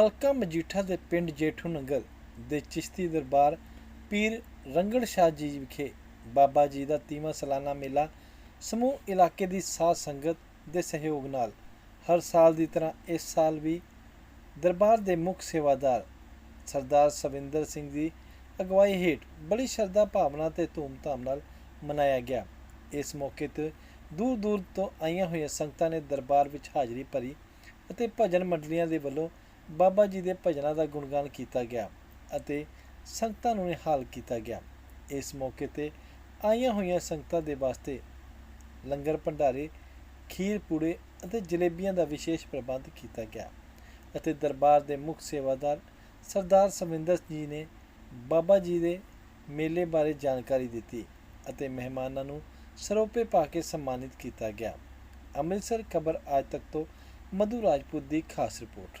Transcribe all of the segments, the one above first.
ਹਲਕਾ ਮਜੀਠਾ ਦੇ ਪਿੰਡ ਜੇਠੂ ਨੰਗਲ ਦੇ ਚਿਸ਼ਤੀ ਦਰਬਾਰ ਪੀਰ ਰੰਗੜ ਸ਼ਾਹ ਜੀ ਵਿਖੇ ਬਾਬਾ ਜੀ ਦਾ ਤੀਵਾਂ ਸਾਲਾਨਾ ਮੇਲਾ ਸਮੂਹ ਇਲਾਕੇ ਦੀ ਸਾਧ ਸੰਗਤ ਦੇ ਸਹਿਯੋਗ ਨਾਲ ਹਰ ਸਾਲ ਦੀ ਤਰ੍ਹਾਂ ਇਸ ਸਾਲ ਵੀ ਦਰਬਾਰ ਦੇ ਮੁੱਖ ਸੇਵਾਦਾਰ ਸਰਦਾਰ ਸਵਿੰਦਰ ਸਿੰਘ ਦੀ ਅਗਵਾਈ ਹੇਠ ਬੜੀ ਸ਼ਰਧਾ ਭਾਵਨਾ ਤੇ ਧੂਮਧਾਮ ਨਾਲ ਮਨਾਇਆ ਗਿਆ। ਇਸ ਮੌਕੇ ਤੇ ਦੂਰ ਦੂਰ ਤੋਂ ਆਈਆਂ ਹੋਈਆਂ ਸੰਗਤਾਂ ਨੇ ਦਰਬਾਰ ਵਿੱਚ ਹਾਜ਼ਰੀ ਭਰੀ ਅਤੇ ਭਜਨ ਮੰਡਲੀਆਂ ਦੇ ਵੱਲੋਂ ਬਾਬਾ ਜੀ ਦੇ ਭਜਨਾਂ ਦਾ ਗੁਣਗਾਨ ਕੀਤਾ ਗਿਆ ਅਤੇ ਸੰਗਤਾਂ ਨੂੰ ਨਿਹਾਲ ਕੀਤਾ ਗਿਆ। ਇਸ ਮੌਕੇ ਤੇ ਆਈਆਂ ਹੋਈਆਂ ਸੰਗਤਾਂ ਦੇ ਵਾਸਤੇ ਲੰਗਰ ਭੰਡਾਰੇ, ਖੀਰ ਪੂੜੇ ਅਤੇ ਜਲੇਬੀਆਂ ਦਾ ਵਿਸ਼ੇਸ਼ ਪ੍ਰਬੰਧ ਕੀਤਾ ਗਿਆ ਅਤੇ ਦਰਬਾਰ ਦੇ ਮੁੱਖ ਸੇਵਾਦਾਰ ਸਰਦਾਰ ਸਮਿੰਦਰ ਜੀ ਨੇ ਬਾਬਾ ਜੀ ਦੇ ਮੇਲੇ ਬਾਰੇ ਜਾਣਕਾਰੀ ਦਿੱਤੀ ਅਤੇ ਮਹਿਮਾਨਾਂ ਨੂੰ ਸਰੋਪੇ ਪਾ ਕੇ ਸਨਮਾਨਿਤ ਕੀਤਾ ਗਿਆ। ਅੰਮ੍ਰਿਤਸਰ ਖਬਰ ਅੱਜ ਤੱਕ ਤੋਂ ਮਧੂ ਰਾਜਪੂਤ ਦੀ ਖਾਸ ਰਿਪੋਰਟ।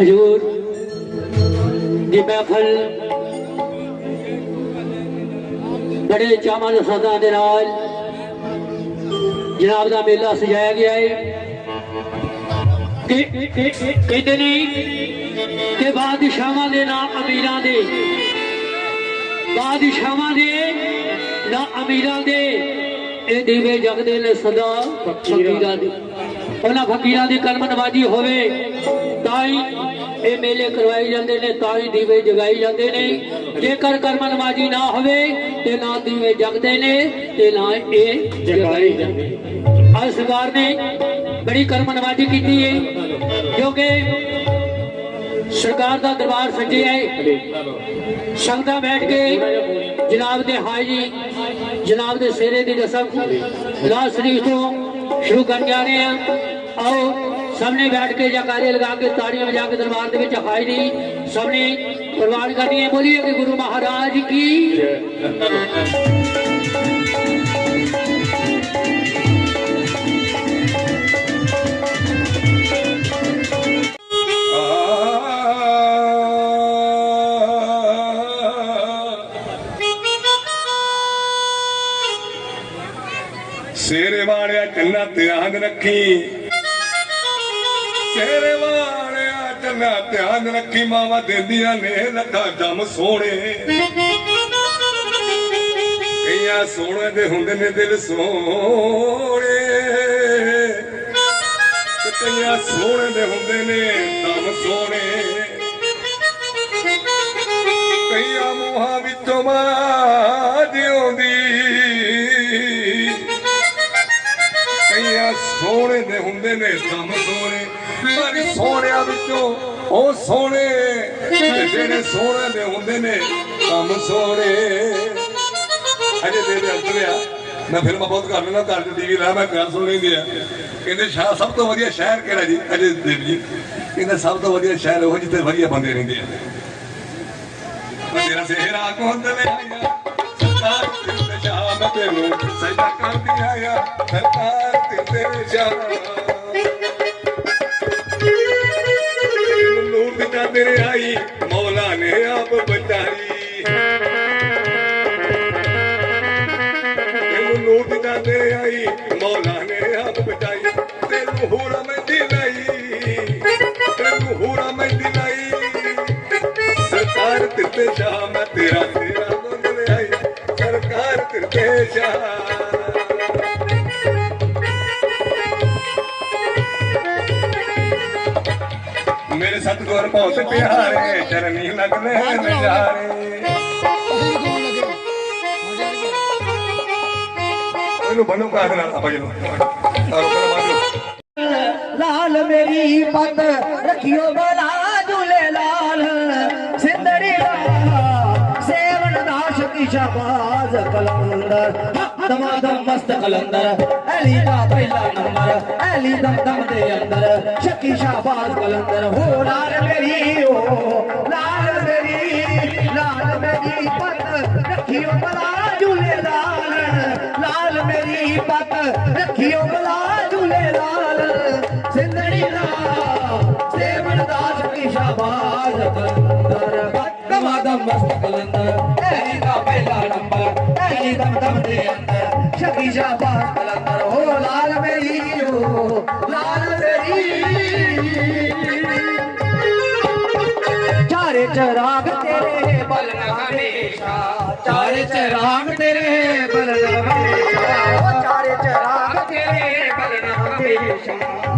ਹਜੂਰ। ਦੀ ਮਹਿਫਲ ਬੜੇ ਚਾਵਾਂ ਦੇ ਸਦਾ ਦੇ ਨਾਲ ਜਨਾਬ ਦਾ ਮੇਲਾ ਸਜਾਇਆ ਗਿਆ ਹੈ ਕਹਿੰਦੇ ਨੇ ਕਿ ਬਾਦਸ਼ਾਹਾਂ ਦੇ ਨਾਂ ਅਮੀਰਾਂ ਦੇ ਬਾਦਸ਼ਾਹਾਂ ਦੇ ਨਾ ਅਮੀਰਾਂ ਦੇ। ਇਹ ਦੀਵੇ ਜਗਦੇ ਨੇ ਸਦਾ ਫਕੀਰਾਂ ਦੇ। ਉਹਨਾਂ ਫਕੀਰਾਂ ਦੀ ਕਲਮ ਨਵਾਜੀ ਹੋਵੇ। ਤਾਂ ਹੀ ਇਹ ਮੇਲੇ ਕਰਵਾਏ ਜਾਂਦੇ ਨੇ ਤਾਂ ਹੀ ਦੀਵੇ ਜਗਾਏ ਜਾਂਦੇ ਨੇ। ਜੇਕਰ ਕਰਮ ਨਵਾਜੀ ਨਾ ਹੋਵੇ, ਤੇ ਨਾ ਦੀਵੇ ਜਗਦੇ ਨੇ, ਤੇ ਨਾ ਇਹ ਜਗਾਏ ਜਾਂਦੇ ਅੱਜ ਸਰਕਾਰ ਨੇ ਬੜੀ ਕਰਮ ਨਵਾਜੀ ਕੀਤੀ ਹੈ ਕਿਉਂਕਿ ਸਰਕਾਰ ਦਾ ਦਰਬਾਰ ਸੱਜਿਆ ਹੈ ਸੰਗਤਾਂ ਬੈਠ ਕੇ ਜਨਾਬ ਦੇ ਹਾਜੀ ਜਨਾਬ ਦੇ ਸੇਰੇ ਦੀ ਰਸਮ ਲਾਲ ਸ਼ਰੀਫ ਤੋਂ ਸ਼ੁਰੂ ਕਰਨ ਜਾ ਰਹੇ ਹਾਂ। ਆਓ। ਸਾਹਮਣੇ ਬੈਠ ਕੇ ਜਕਾਰੇ ਲਗਾ ਕੇ ਤਾੜੀਆਂ ਵਜਾ ਕੇ ਦਰਬਾਰ ਦੇ ਵਿੱਚ ਹਾਜ਼ਰੀ ਸਾਹਮਣੇ ਪ੍ਰਵਾਨ ਕਰਨੀ ਹੈ। ਬੋਲੀਏ ਕਿ ਗੁਰੂ ਮਹਾਰਾਜ ਕੀ ਸੇਰੇ ਵਾਲਿਆ ਚੰਨਾ ਧਿਆਨ ਰੱਖੀ। ਸੇਰੇ ਵਾਲਿਆ ਚੰਨਾ ਧਿਆਨ ਰੱਖੀ, ਮਾਵਾ ਦਿੰਦੀਆਂ ਨੇ ਲੱਖਾਂ ਜਮ ਸੋਹਣੇ। ਕਈਆਂ ਸੋਹਣੇ ਦੇ ਹੁੰਦੇ ਨੇ ਦਿਲ ਸੋਹਣੇ। ਤੇ ਕਈਆਂ ਸੋਹਣੇ ਦੇ ਹੁੰਦੇ ਨੇ ਦਮ ਸੋਹਣੇ। ਕਈਆਂ ਮੂੰਹਾਂ ਵਿੱਚੋਂ ਮਾਂ ਜਿਉਂਦੀ ਕਈਆਂ ਸੋਹਣੇ ਦੇ ਹੁੰਦੇ ਨੇ ਦਮ ਸੋਹਣੇ। ਸੋਹਣਿਆਂ ਵਿੱਚੋਂ ਉਹ ਸੋਹਣੇ ਜਿਹੜੇ ਸੋਹਣੇ ਦੇ ਹੁੰਦੇ ਨੇ ਦਮ ਸੋਹਣੇ। ਅਜੇ ਦੇ ਦੇ ਅੰਤਰਿਆ ਮੈਂ ਫਿਲਮਾਂ ਬਹੁਤ ਕਰ ਲੈਣਾ ਘਰ ਚ ਟੀਵੀ ਲਾ ਮੈਂ ਗੱਲ ਸੁਣ ਲੈਂਦੀ ਆ। ਕਹਿੰਦੇ ਸ਼ਾਹ ਸਭ ਤੋਂ ਵਧੀਆ ਸ਼ਹਿਰ ਕਿਹੜਾ ਜੀ? ਅਜੇ ਦੇਵ ਜੀ। ਕਹਿੰਦੇ ਸਭ ਤੋਂ ਵਧੀਆ ਸ਼ਹਿਰ ਉਹ ਜਿੱਥੇ ਵਧੀਆ ਬੰਦੇ ਰਹਿੰਦੇ ਆ। ਤੇਰਾ ਸਿਹਰਾ ਕੋਲ ਤੇ ਆਇਆ। ਸਰਕਾਰ ਤੇ ਸ਼ਾਮ ਤੈਨੂੰ ਸਜਦਾ ਕਰਦੀ ਆਇਆ। ਸਰਕਾਰ ਤੇ ਸ਼ਾਮ ਮੇਰੇ ਸਤਿਗੁਰ ਬਹੁਤ ਪਿਆਰੇ ਚਰਨੀ ਲੱਗਦੇ ਨਜ਼ਾਰੇ ਇਹਨੂੰ ਬੰਨੋ ਕਾਹਦੇ ਨਾਲ ਆਪਾਂ ਮਾਰੋ ਲਾਲ ਮੇਰੀ ਪਤ ਰੱਖਿਓ ਬਲਾ ਦਾਸ ਕੀ ਸ਼ਾਬਾਜ਼ ਕਲੰਦਰ। ਦਮਾ ਦਮ ਮਸਤ ਕਲੰਦਰ, ਐਲੀ ਦਾ ਪਹਿਲਾ ਨੰਬਰ, ਐਲੀ ਦਮ ਦਮ ਦੇ ਅੰਦਰ। ਸ਼ੱਕੀ ਸ਼ਾਬਾਜ਼ ਕਲੰਦਰ, ਹੋ ਲਾਲ ਮੇਰੀ, ਓ ਲਾਲ ਮੇਰੀ ਲਾਲ ਮੇਰੀ ਪਤ ਰੱਖਿਓ ਬਲਾ ਝੂਲੇ ਲਾਲ। ਲਾਲ ਮੇਰੀ ਪਤ ਰੱਖਿਓ ਬਲਾ ਝੂਲੇ ਲਾਲ। ਸਿੰਦੜੀ ਦਾ ਸੇਵਨ ਦਾਸ ਕੀ ਸ਼ਾਬਾਜ਼ ਕਲੰਦਰ ਕਮਾ ਦਮ ਮਸਤ ਕਲੰਦਰ ਐਲੀ ਦਾ ਪਹਿਲਾ ਨੰਬਰ ਐਲੀ ਦਮ ਦਮ ਦੇ ਅੰਦਰ ਸ਼ਕੀ ਸ਼ਾਬਾਜ਼ ਕਲੰਦਰ ਹੋ ਲਾਲ ਮੇਰੀ ਓ ਲਾਲ ਮੇਰੀ ਚਾਰੇ ਚਰਾਗ ਤੇਰੇ ਬਲਨ ਹਮੇਸ਼ਾ ਚਾਰੇ ਚਰਾਗ ਤੇਰੇ ਬਲਨ ਹਮੇਸ਼ਾ ਉਹ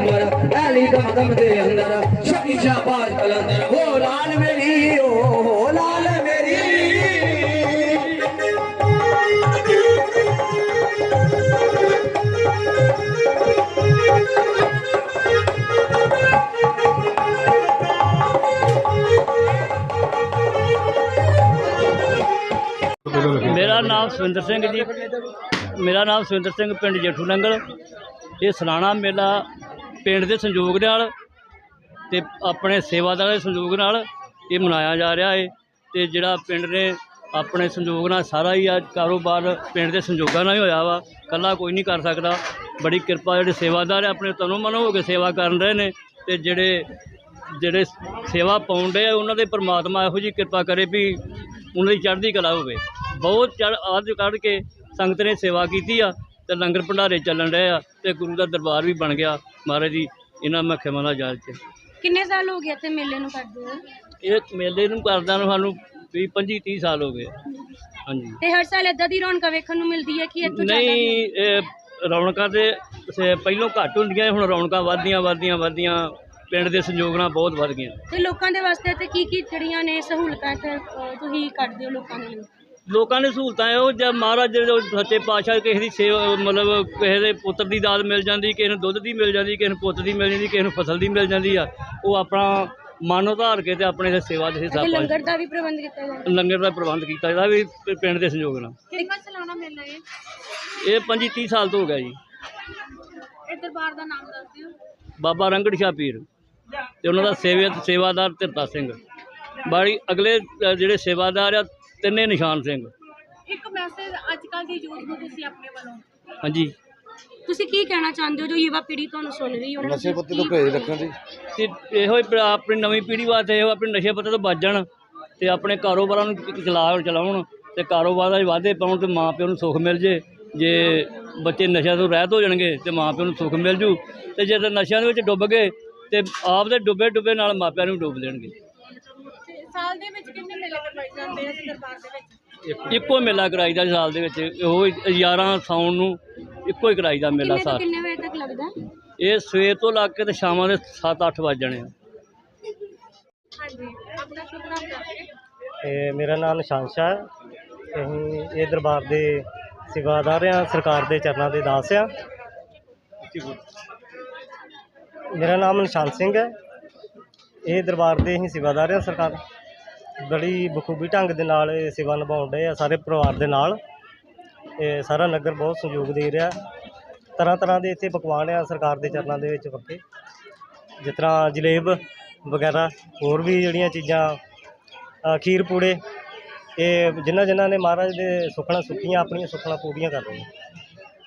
ਨੰਬਰ ਐਲੀ ਦਮ ਦਮ ਦੇ ਅੰਦਰ ਸ਼ਕੀ ਸ਼ਾਬਾਜ ਕਲੰਦਰ ਹੋ ਲਾਲ ਮੇਰੀ ਓ ਲਾਲ ਮੇਰੀ ਮੇਰਾ ਨਾਮ ਸੁਰਿੰਦਰ ਸਿੰਘ ਜੀ ਮੇਰਾ ਨਾਮ ਸੁਰਿੰਦਰ ਸਿੰਘ ਪਿੰਡ ਜੇਠੂ ਨੰਗਲ ਇਹ ਸਲਾਣਾ ਮੇਲਾ ਪਿੰਡ ਦੇ ਸੰਯੋਗ ਨਾਲ ਤੇ ਆਪਣੇ ਸੇਵਾਦਾਰਾਂ ਦੇ ਸੰਯੋਗ ਨਾਲ ਇਹ ਮਨਾਇਆ ਜਾ ਰਿਹਾ ਹੈ ਤੇ ਜਿਹੜਾ ਪਿੰਡ ਨੇ ਆਪਣੇ ਸੰਯੋਗ ਨਾਲ ਸਾਰਾ ਹੀ ਅੱਜ ਕਾਰੋਬਾਰ ਪਿੰਡ ਦੇ ਸੰਯੋਗਾਂ ਨਾਲ ਹੀ ਹੋਇਆ ਵਾ ਕੱਲਾ ਕੋਈ ਨਹੀਂ ਕਰ ਸਕਦਾ। ਬੜੀ ਕਿਰਪਾ ਜਿਹੜੇ ਸੇਵਾਦਾਰ ਆ ਆਪਣੇ ਤਨੋਂ ਮਨੋਂ ਹੋ ਕੇ ਸੇਵਾ ਕਰਨ ਰਹੇ ਨੇ ਤੇ ਜਿਹੜੇ ਜਿਹੜੇ ਸੇਵਾ ਪਾਉਂਦੇ ਆ, ਉਹਨਾਂ ਦੇ ਪ੍ਰਮਾਤਮਾ ਇਹੋ ਜਿਹੀ ਕਿਰਪਾ ਕਰੇ ਵੀ ਉਹਨਾਂ ਦੀ ਚੜ੍ਹਦੀ ਕਲਾ ਹੋਵੇ। ਬਹੁਤ ਚੜ ਆਦ ਕੱਢ ਕੇ ਸੰਗਤ ਨੇ ਸੇਵਾ ਕੀਤੀ ਆ ਤੇ ਲੰਗਰ ਭੰਡਾਰੇ ਚੱਲਣ ਰਹੇ ਆ ਤੇ ਗੁਰੂ ਦਾ ਦਰਬਾਰ ਵੀ ਬਣ ਗਿਆ। ਮਹਾਰਾਜ ਦੀ ਇਹਨਾਂ ਮੱਖਿਆਵਾਂ ਦਾ ਯਾਦ ਚ ਕਿੰਨੇ ਸਾਲ ਹੋ ਗਏ ਇੱਥੇ ਮੇਲੇ ਨੂੰ ਕਰਦੇ ਹੋ ਇਹ ਮੇਲੇ ਨੂੰ ਕਰਦਿਆਂ ਨੂੰ ਸਾਨੂੰ ਵੀਹ 25 30 ਸਾਲ ਹੋ ਗਏ। ਹਾਂਜੀ। ਤੇ ਹਰ ਸਾਲ ਇਦਾਂ ਦੀ ਰੌਣਕਾਂ ਵੇਖਣ ਨੂੰ ਮਿਲਦੀ ਹੈ ਕਿ ਇੱਥੋਂ ਜ਼ਿਆਦਾ ਨਹੀਂ ਇਹ ਰੌਣਕਾਂ ਤੇ ਸੇ- ਪਹਿਲੋਂ ਘੱਟ ਹੁੰਦੀਆਂ ਹੁਣ ਰੌਣਕਾਂ ਵੱਧਦੀਆਂ ਵੱਧਦੀਆਂ ਵੱਧਦੀਆਂ। ਪਿੰਡ ਦੇ ਸੰਯੋਗ ਨਾਲ ਬਹੁਤ ਵੱਧ ਗਈਆਂ। ਤੇ ਲੋਕਾਂ ਦੇ ਵਾਸਤੇ ਤੇ ਕੀ ਕੀ ਜਿਹੜੀਆਂ ਨੇ ਸਹੂਲਤਾਂ ਇੱਥੇ ਅਹ, ਤੁਸੀਂ ਕਰਦੇ ਹੋ ਲੋਕਾਂ ਦੇ ਲਈ? ਲੋਕਾਂ ਨੇ ਸਹੂਲਤਾਂ ਇਹੋ ਜਦ ਮਹਾਰਾਜ ਜੋ ਸੱਚੇ ਪਾਤਸ਼ਾਹ ਕਿਸੇ ਦੀ ਸੇਵਾ ਮਤਲਬ ਕਿਸੇ ਦੇ ਪੁੱਤਰ ਦੀ ਦਾਤ ਮਿਲ ਜਾਂਦੀ ਕਿਸੇ ਨੂੰ ਦੁੱਧ ਦੀ ਮਿਲ ਜਾਂਦੀ ਕਿਸੇ ਨੂੰ ਪੁੱਤ ਦੀ ਮਿਲ ਜਾਂਦੀ ਕਿਸੇ ਨੂੰ ਫਸਲ ਦੀ ਮਿਲ ਜਾਂਦੀ ਆ ਉਹ ਆਪਣਾ ਮਨ ਉਧਾਰ ਕੇ ਤੇ ਆਪਣੇ ਸੇਵਾ ਦੇ ਹਿੱਸਾ ਤੇ ਪਾ ਲੰਗਰ ਦਾ ਵੀ ਪ੍ਰਬੰਧ ਕੀਤਾ ਜਾਂਦਾ ਲੰਗਰ ਦਾ ਪ੍ਰਬੰਧ ਕੀਤਾ ਇਹਦਾ ਵੀ ਪਿੰਡ ਦੇ ਸੰਯੋਗ ਨਾਲ। ਕਿੰਨਾ ਚਲਾਉਣਾ ਮੇਲਾ ਹੈ ਇਹ 25 30 ਸਾਲ ਤੋਂ ਹੋ ਗਿਆ ਜੀ। ਇਹ ਦਰਬਾਰ ਦਾ ਨਾਮ ਦੱਸ ਦਿਓ। ਬਾਬਾ ਰੰਗੜ ਸ਼ਾਹ ਪੀਰ ਤੇ ਉਹਨਾਂ ਦਾ ਸੇਵਾ ਸੇਵਾਦਾਰ ਧਿਰਤਾ ਸਿੰਘ। ਬਾੜੀ ਅਗਲੇ ਜਿਹੜੇ ਸੇਵਾਦਾਰ ਆ ਤਿੰਨੇ ਨਿਸ਼ਾਨ ਸਿੰਘ। ਇੱਕ ਮੈਸੇਜ ਅੱਜ ਕੱਲ ਦੀ ਯੂਥ ਨੂੰ ਤੁਸੀਂ ਆਪਣੇ ਵੱਲੋਂ। ਹਾਂਜੀ। ਤੁਸੀਂ ਕੀ ਕਹਿਣਾ ਚਾਹੁੰਦੇ ਹੋ? ਜੋ ਯੁਵਾ ਪੀੜ੍ਹੀ ਤੁਹਾਨੂੰ ਸੁਣ ਰਹੀ ਹੋ ਨਸ਼ੇ ਪੱਤੇ ਤੋਂ ਭੇਜ ਰੱਖਣ ਦੀ। ਤੇ ਇਹੋ ਹੀ ਪ- ਆਪਣੀ ਨਵੀਂ ਪੀੜ੍ਹੀ ਵਾਸਤੇ ਇਹੋ ਆਪਣੇ ਨਸ਼ੇ ਪੱਤੇ ਤੋਂ ਬਚ ਜਾਣ ਤੇ ਆਪਣੇ ਕਾਰੋਬਾਰਾਂ ਨੂੰ ਚ- ਚਲਾ ਚਲਾਉਣ ਤੇ ਕਾਰੋਬਾਰ ਦੇ ਵਾਧੇ ਪਾਉਣ ਤੇ ਮਾਂ ਪਿਓ ਨੂੰ ਸੁੱਖ ਮਿਲ ਜੇ ਜੇ ਬੱਚੇ ਨਸ਼ਿਆਂ ਤੋਂ ਰਹਿਤ ਹੋ ਜਾਣਗੇ ਤੇ ਮਾਂ ਪਿਓ ਨੂੰ ਸੁੱਖ ਮਿਲ ਜੂ ਤੇ ਜੇ ਤਾਂ ਨਸ਼ਿਆਂ ਦੇ ਵਿੱਚ ਡੁੱਬ ਗਏ ਤੇ ਆਪ ਦੇ ਡੁੱਬੇ ਡੁੱਬੇ ਨਾਲ ਮਾਪਿਆਂ ਨੂੰ ਡੁੱਬ ਦੇਣਗੇ। ਸਾਲ ਦੇ ਵਿੱਚ ਕਿੰਨੇ ਮੇਲੇ ਕਰਵਾਏ ਜਾਂਦੇ ਆ ਦਰਬਾਰ ਦੇ ਵਿੱਚ? ਇੱਕੋ ਮੇਲਾ ਕਰਾਈਦਾ ਸਾਲ ਦੇ ਵਿੱਚ। ਉਹ 11 ਸਾਉਣ ਨੂੰ ਇੱਕੋ ਹੀ ਕਰਾਈਦਾ ਮੇਲਾ ਕਿੰਨੇ ਤੋਂ ਸਾਲ। ਕਿੰਨੇ ਵਜੇ ਤੱਕ ਲੱਗਦਾ? ਹੈ? ਇਹ ਸਵੇਰ ਤੋਂ ਲੱਗ ਕੇ ਤੇ ਸ਼ਾਮਾਂ ਦੇ 7-8 ਵਜ ਜਾਣੇ ਆ। ਹਾਂਜੀ ਆਪਣਾ ਸ਼ੁਭ ਨਾਮ ਦੱਸ ਤੇ ਮੇਰਾ ਨਾਮ ਨਿਸ਼ਾਨ ਸ਼ਾਹ ਹੈ। ਅਸੀਂ ਇਹ ਦਰਬਾਰ ਦੇ ਸੇਵਾਦਾਰ ਆ ਸਰਕਾਰ ਦੇ ਚਰਨਾਂ ਦੇ ਦਾਸ ਆ ਮੇਰਾ ਨਾਮ ਨਿਸ਼ਾਨ ਸਿੰਘ ਹੈ। ਇਹ ਦਰਬਾਰ ਦੇ ਅਸੀਂ ਸੇਵਾਦਾਰ ਆ ਸਰਕਾਰ। ਬੜੀ ਬਖੂਬੀ ਢੰਗ ਦੇ ਨਾਲ ਇਹ ਸੇਵਾ ਨਿਭਾਉਣ ਡਏ ਆ ਸਾਰੇ ਪਰਿਵਾਰ ਦੇ ਨਾਲ। ਇਹ ਸਾਰਾ ਨਗਰ ਬਹੁਤ ਸਹਿਯੋਗ ਦੇ ਰਿਹਾ। ਤਰ੍ਹਾਂ ਤਰ੍ਹਾਂ ਦੇ ਇੱਥੇ ਪਕਵਾਨ ਆ ਸਰਕਾਰ ਦੇ ਚਰਨਾਂ ਦੇ ਵਿੱਚ ਪੱਕੇ। ਜਿਸ ਤਰ੍ਹਾਂ ਜਲੇਬ ਵਗੈਰਾ, ਹੋਰ ਵੀ ਜਿਹੜੀਆਂ ਚੀਜ਼ਾਂ ਖੀਰ ਪੂੜੇ, ਇਹ ਜਿਨ੍ਹਾਂ ਜਿਨ੍ਹਾਂ ਨੇ ਮਹਾਰਾਜ ਦੇ ਸੁਖਣਾ ਸੁੱਖੀਆਂ, ਆਪਣੀਆਂ ਸੁਖਣਾ ਪੂਰੀਆਂ ਕਰਦੇ ਨੇ